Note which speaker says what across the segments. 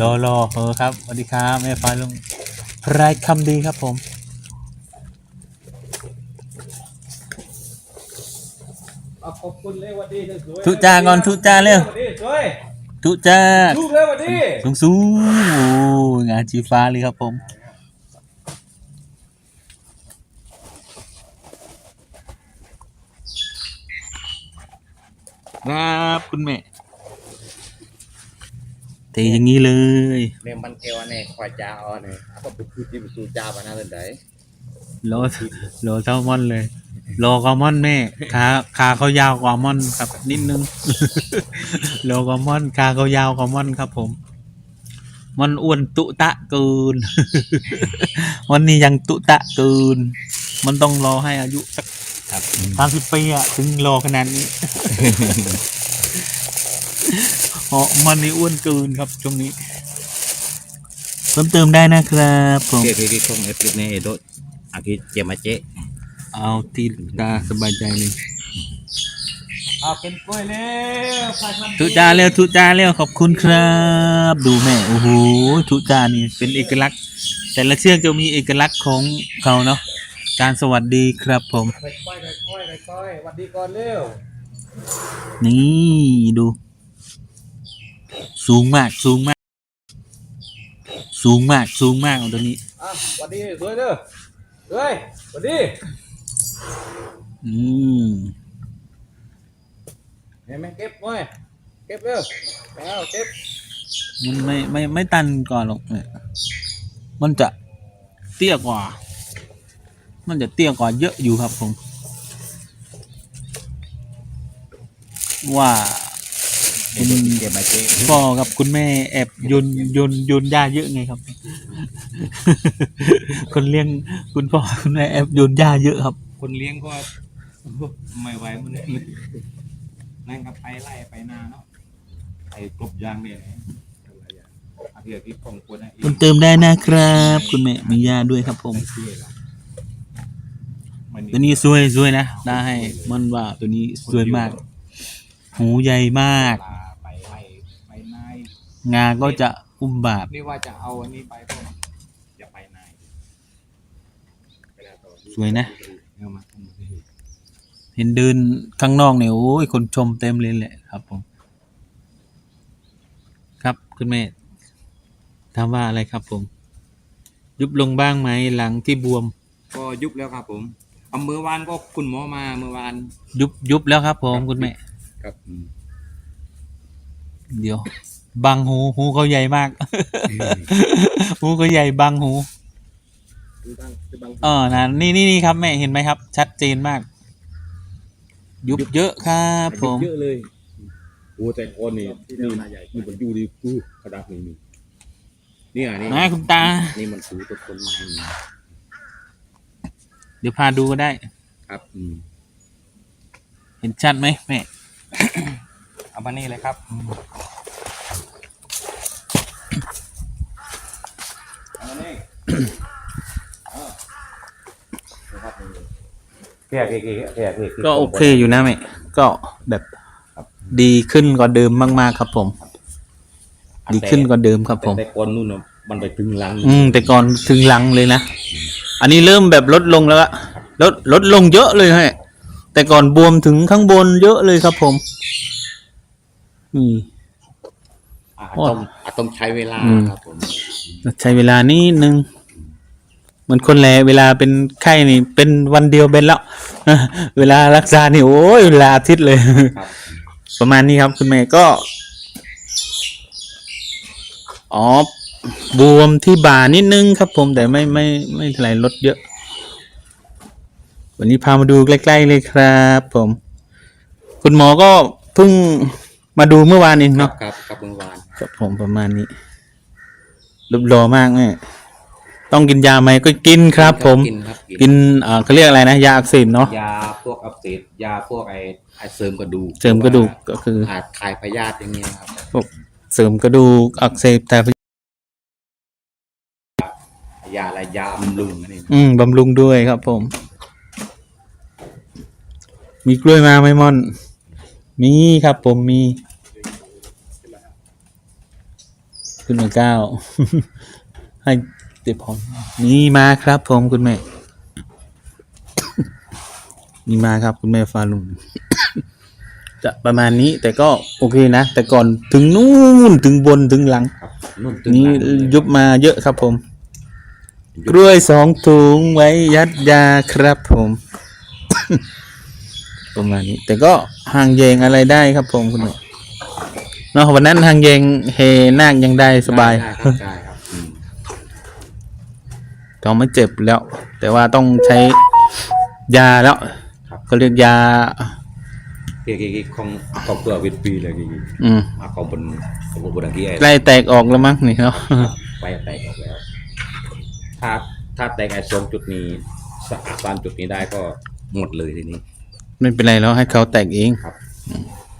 Speaker 1: รอรอเออครับสวัสดีครับแม่ฟ้าลุงพรายคำดีครับผม
Speaker 2: เอาขอบคุณเลยหวันดีสวยๆ
Speaker 1: ทุจ้าก่อนทุจ้าเร็ว
Speaker 2: หวันดีสวย
Speaker 1: ทุจ้า
Speaker 2: ลูกเลยหวันดี
Speaker 1: สูงสูงโอ้งานจีฟ้าเลยครับผมครับคุณแม่ เทอย่างนี้เลย
Speaker 3: เนี่ยมันเกวเนี่ยควายจ้าอ่อนเนี่ยก็ไปพูดที่ไปสู่จ้าปานาเลยได้
Speaker 1: โลโลเท่ามอนเลย โลกว่ามอนแม่ขาขาเขายาวกว่ามอนครับ นิดนึง โลกว่ามอนขาเขายาวกว่ามอนครับ ผมมันอ้วนตุตะเกิน วันนี้ยังตุตะเกิน มันต้องรอให้อายุสัก
Speaker 3: ครับ
Speaker 1: สามสิบปีอะถึงรอขนาดนี้ อ๋อมันนี่อ้วนเกินครับช่วงนี้ เพิ่มเติมได้นะครับผม
Speaker 3: เกี่ยวกับที่คงเอฟเนี่ยโดดอาทิตย์เจมาเจ๊
Speaker 1: เอาที่ตาสบายใจเลย
Speaker 2: เอาเป็นกล้วยแล้วใครทำ
Speaker 1: ทุจาเร็วทุจาเร็วขอบคุณครับ ดูแม่โอ้โหทุจานี่เป็นเอกลักษณ์ แต่ละเชือกจะมีเอกลักษณ์ของเขาเนาะการสวัสดีครับผม
Speaker 2: ค่อยๆค่อยๆค่อยๆหวันดีก่อนเร็ว
Speaker 1: นี่ดู สูงมากสูงมาก สูงมากสูงมากเอาตัวนี้
Speaker 2: อะหวันดีสวยเด้อเฮ้ยหวันดี
Speaker 1: อืม
Speaker 2: เห็นไหมเก็บไว้เก็บเร็วแล้วเก็บ
Speaker 1: มันไม่ไม่ไม่ตันก่อนหรอกเนี่ยมันจะเตี้ยกว่า มันจะเตี้ยกว่าเยอะอยู่ครับผม ว่า คุณ
Speaker 3: เจมาเจ๊
Speaker 1: พ่อกับคุณแม่แอบโยนโยนโยนหญ้าเยอะไงครับ คนเลี้ยงคุณพ่อคุณแม่แอบโยนหญ้าเยอะครับ
Speaker 2: คนเลี้ยงก็ไม่ไหวมันเลยนั่งกับไปไล่ไปนาเนาะไอ้กบยางเนี่ยอาเพียที่ของควรนะ
Speaker 1: คุณเติมได้นะครับ คุณแม่มีหญ้าด้วยครับ ผม
Speaker 2: มัน
Speaker 1: ตัวนี้สวยสวยนะได้ให้มันว่าตัวนี้สวยมาก หูใหญ่มาก
Speaker 2: ลาไปไล่ไปนาย
Speaker 1: งาก็จะอุ้มบาท
Speaker 2: นี่ว่าจะเอาอันนี้ไปก็อย่าไปนาย
Speaker 1: สวยนะ
Speaker 2: เอามา
Speaker 1: เห็นเดินข้างนอกเนี่ยโอ้ยคนชมเต็มเลยแหละครับผม ครับคุณแม่ถามว่าอะไรครับผม ยุบลงบ้างไหมหลังที่บวม
Speaker 3: ก็ยุบแล้วครับผมเอาเมื่อวานก็คุณหมอมาเมื่อวาน
Speaker 1: ยุบยุบแล้วครับผมคุณแม่
Speaker 3: ครับ
Speaker 1: เดี๋ยว บังหู หูเขาใหญ่มาก หูเขาใหญ่บังหูเออนะนี่นี่นี่ครับแม่เห็นไหมครับ ชัดเจนมาก ยุบเยอะครับผม
Speaker 4: เยอะเลยโอ้แต่คนนี่นี่นี่มันอยู่ดีกูกระดับนี่นี่เนี่ยนี่
Speaker 1: นะคุณตา
Speaker 4: นี่มันสูตัวคนไม้นี่
Speaker 1: เดี๋ยวพาดูก็ได้
Speaker 4: ครับอืม
Speaker 1: เห็นชัดไหมแม่
Speaker 2: เอามานี่เลยครับเอามานี่ เพียกอีกเพียกอีก
Speaker 1: ก็โอเคอยู่นะแม่ก็แบบดีขึ้นกว่าเดิมมาก ๆ ครับผม ดีขึ้นกว่าเดิมครับผม
Speaker 4: แต่คนนู่นน่ะมันไปถึงหลัง
Speaker 1: อืมแต่ก่อนถึงหลังเลยนะ อันนี้เริ่มแบบลดลงแล้วอะลดลดลงเยอะเลยฮะแต่ก่อนบวมถึงข้างบนเยอะเลยครับผมนี่
Speaker 4: อาจต้องอาจต้องใช้เวลา
Speaker 1: อืม
Speaker 4: ครับผม
Speaker 1: ใช้เวลานิดนึง เหมือนคนแลเวลาเป็นไข้นี่ เป็นวันเดียวเป็นแล้ว เวลารักษานี่โอ้ยเวลาอาทิตย์เลย ประมาณนี้ครับคุณแม่ก็อ๋อบวมที่บ่านิดนึงครับผมแต่ไม่ไม่ไม่เท่าไหร่ลดเยอะ วันนี้พามาดูใกล้ ๆ เลยครับผม คุณหมอก็เพิ่งมาดูเมื่อวานเอง
Speaker 4: ครั
Speaker 1: เนาะ
Speaker 4: บครับครับเมื่อวาน
Speaker 1: ครับผมประมาณนี้รูปรอมากแม่ ต้องกินยาไหมก็กินครับ ผม
Speaker 4: กินครับกิน
Speaker 1: กินเอ่อเขาเรียกอะไรนะ ยาอักเสบเนาะ
Speaker 4: ยาพวกอักเสบยาพวกไอ้ไอ้เสริมกระดูก
Speaker 1: เสริมกระดูกก็คือ
Speaker 4: อาจคลายพยาธิอย่างเงี้ยครับ
Speaker 1: พวกเสริมกระดูกอักเสบแต่
Speaker 4: ยาอะไรยาบำรุงอันนี้
Speaker 1: อืมบำรุงด้วยครับ ผม มีกล้วยมาไหมม่อน มีครับ ผมมีคุณแม่ก้าวให้ เจ็บพรนี่มาครับผมคุณแม่ นี่มาครับคุณแม่ฟาลุงจะประมาณนี้แต่ก็โอเคนะ แต่ก่อนถึงนู่นถึงบนถึงหลัง
Speaker 3: ครับนุ่นตึง
Speaker 1: นี่
Speaker 3: หลัง
Speaker 1: ยุบมาเยอะครับผมกล้วยสองถุงไว้ยัดยาครับผม ประมาณนี้ แต่ก็ห่างเยงอะไรได้ครับผมคุณหนุ่ยเนาะวันนั้นห่างเยงเฮนาคยังได้สบาย
Speaker 3: ได้ครับได้ครับอืม
Speaker 1: ก็ไม่เจ็บแล้ว แต่ว่าต้องใช้ยาแล้วก็เรียกยา
Speaker 3: เกี่ยวกับของของตัววิตปีเลยกี่
Speaker 1: อืม
Speaker 3: มาของบนของบนอังกฤษ
Speaker 1: ใกล้แตกออกแล้วมั้งนี่เนาะ
Speaker 3: ไปแตกออกแล้ว ถ้าถ้าแตกไอ้สองจุดนี้สะสามจุดนี้ได้ก็หมดเลยทีนี้
Speaker 1: ไม่เป็นไรแล้วให้เขาแตกเอง
Speaker 3: ครับ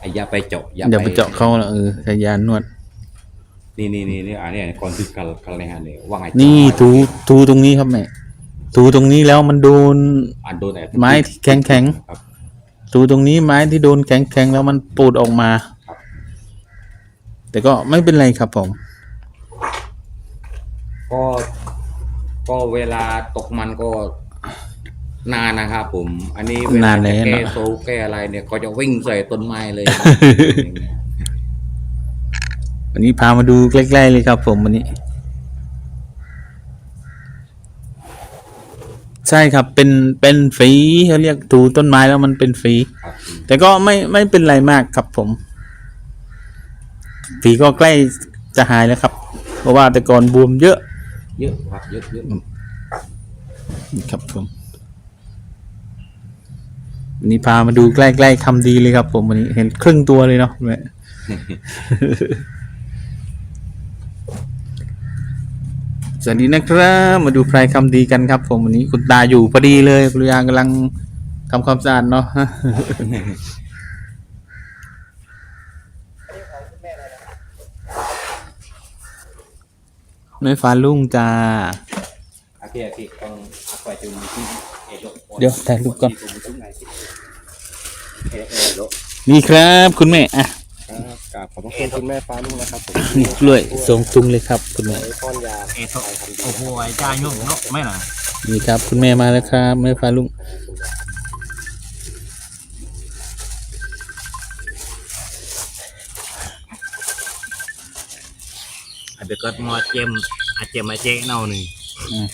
Speaker 3: ไอ้อยาไปเจาะ
Speaker 1: อย่าไปเจาะเขาละเออใช้ยานวด
Speaker 3: นี่นี่นี่นี่อันนี้ก่อนที่กัลกัลเลยฮะเนี่ยว่าไง
Speaker 1: นี่ถูถูตรงนี้ครับแม่ถูตรงนี้แล้วมันโดน
Speaker 3: อันโดนแต่
Speaker 1: ไม้แข็งแข็ง
Speaker 3: ครับ
Speaker 1: ถูตรงนี้ไม้ที่โดนแข็งแข็งแล้วมันปูดออกมา
Speaker 3: ครับ
Speaker 1: แต่ก็ไม่เป็นไรครับผม
Speaker 3: ก็ก็เวลาตกมันก็นานนะครับผม อันนี้เวลานา
Speaker 1: นเลย
Speaker 3: จะแก้
Speaker 1: เนอะ
Speaker 3: โซแก้อะไรเนี่ย ก็จะวิ่งใส่ต้นไม้เลย
Speaker 1: วันนี้พามาดูใกล้ๆเลยครับผมวันนี้ ใช่ครับเป็นเป็นฝีเขาเรียกถูต้นไม้แล้วมันเป็นฝี
Speaker 3: ครับ
Speaker 1: แต่ก็ไม่ไม่เป็นไรมากครับผมฝีก็ใกล้จะหายแล้วครับ เพราะว่าแต่ก่อนบวมเยอะ
Speaker 3: เยอะครับเยอะเยอะ
Speaker 1: ครับผมวันนี้พามาดูใกล้ๆคำดีเลยครับผมวันนี้เห็นครึ่งตัวเลยเนาะแม่ สวัสดีนะครับมาดูพรายคำดีกันครับ ผมวันนี้คุณตาอยู่พอดีเลยคุณยางกำลังทำความสะอาดเนาะไม่ฟ้าลุ่งจ้า
Speaker 3: อาเกียร์ที่ต้องอาควายจุ่มที่เอโด
Speaker 1: เดี๋ยวถ่ายรูปก่อน
Speaker 3: เอเอโด
Speaker 1: นี่ครับคุณแม่อะ
Speaker 3: กราบข อบพระคุณคุณแม่ฟ้าลุงนะครับผม
Speaker 1: นี่กล้วยทรงตุงเลยครับคุณแม่
Speaker 3: ป้อนยา
Speaker 2: เอโตโอ้โหไอ้จ้ายุ่งเนาะไม่น่ะ
Speaker 1: นี่ครับ คุณแม่มาแล้วครับแม่ฟ้าลุง
Speaker 2: ไอ้เบกเกิดมาเจมอาเจมมาเจ๊เน่าหนึ่ง
Speaker 1: อืม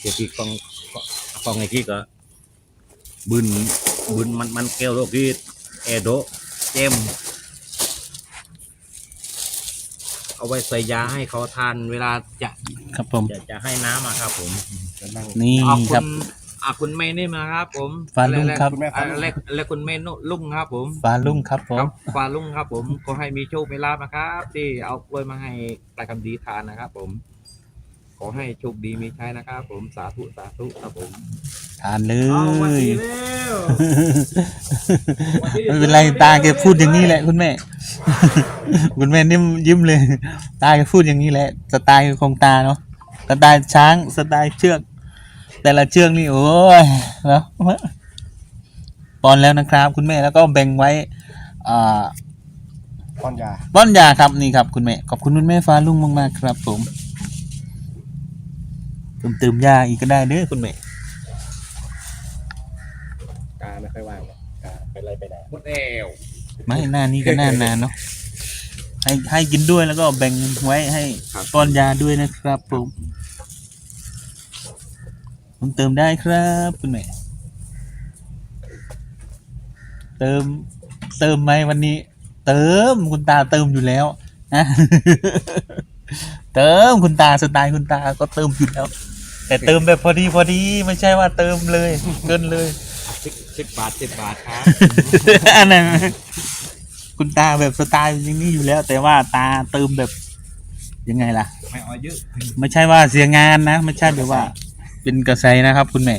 Speaker 2: เดี๋ยวที่กองกองไอ้ที่ก็บึนบึนมันมันแก้วโลกีเอโดเจม เอาไว้ใส่ยาให้เขาทานเวลาจะ
Speaker 1: ครับผม
Speaker 2: จะจะให้น้ำอะครับผม
Speaker 1: นี่
Speaker 2: เอา
Speaker 1: ค
Speaker 2: คุ
Speaker 1: รับ
Speaker 2: ณอาคุณเมย์นี่มาครับ ผม
Speaker 1: ฟ้าลุงครับ
Speaker 2: และและและและคุณเมย์นุลุงครับ ผม
Speaker 1: ฟ้าลุงครับผ
Speaker 2: ครั
Speaker 1: ม
Speaker 2: บฟ้าลุงครับ ผมขอให้มีโชคมีลาภนะครับ ที่เอากล้วยมาให้ปลายคำดีทานนะครับ ผม ขอให้โชคดีมีชัยนะครับ ผมสาธุสาธุครับผม
Speaker 1: ทานเล
Speaker 2: เอาวัน
Speaker 1: ย
Speaker 2: นี้แล้ว
Speaker 1: ไม่เป็นไรตาแกพูดอย่างนี้แหละ คุณแม่ คุณแม่นิ่มยิ้มเลย ตาแกพูดอย่างนี้แหละสไตล์ของตาเนาะสไตล์ช้างสไตล์เชือก แต่ละเชือกนี่โอ้ยเนาะปอนแล้วนะครับ คุณแม่แล้วก็แบ่งไว้อ่า
Speaker 3: ป้อนยา
Speaker 1: ป้อนยาครับนี่ครับคุณแม่ขอบคุณคุณแม่ฟ้าลุงมากๆครับผมเติมเติมยาอีกก็ได้เด้อคุณแม่
Speaker 3: กาไม่ค่อยว่าง กาไปไรไปไหนหมดแล้ว
Speaker 1: ไม่หน้านี้ก็หน้านานเนาะให้ให้กินด้วยแล้วก็แบ่งไว้ให้ป้อนยาด้วยนะครับผมผมเติมได้ครับคุณแม่เติม เติมไหมวันนี้ เติมคุณตาเติมอยู่แล้วนะเติมคุณตาสไตล์คุณตาก็เติมอยู่แล้ว แต่เติมแบบพอดีพอดีไม่ใช่ว่าเติมเลยเกินเลย
Speaker 2: สิบสิบบาทสิบบาทครับ
Speaker 1: อันนั้นคุณตาแบบสไตล์อย่างนี้อยู่แล้ว แต่ว่าตาเติมแบบยังไงล่ะ
Speaker 2: ไม่เอาเยอะ
Speaker 1: ไม่ใช่ว่าเสียงานนะ ไม่ใช่แบบว่า เป็นกระแสนะครับ คุณแม่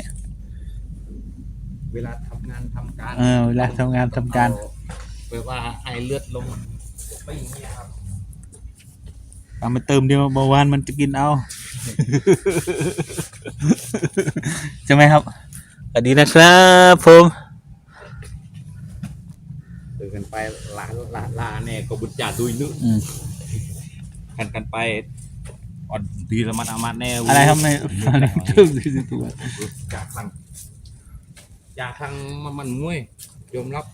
Speaker 2: เวลาทำงานทำการ
Speaker 1: เออเวลาทำงานทำการ
Speaker 2: แปลว่าให้เลือดลงไปอย่างเงี้ยครับ
Speaker 1: เอามาเติมเดียวเบาหวานมันจะกินเอา ใช่ไหมครับ สวัสดีนะครับผม
Speaker 3: ตื่นกันไปลาลาลาเนี่ยก็บุญจ่าดุยนึก
Speaker 1: อืม
Speaker 3: กันกันไปอ่อนดีละมัดอามัดแน่
Speaker 1: อะไรครับไม่อะไรเพิ่มสิตัว
Speaker 3: จากทางจากทางมันมันงวยยอมรับ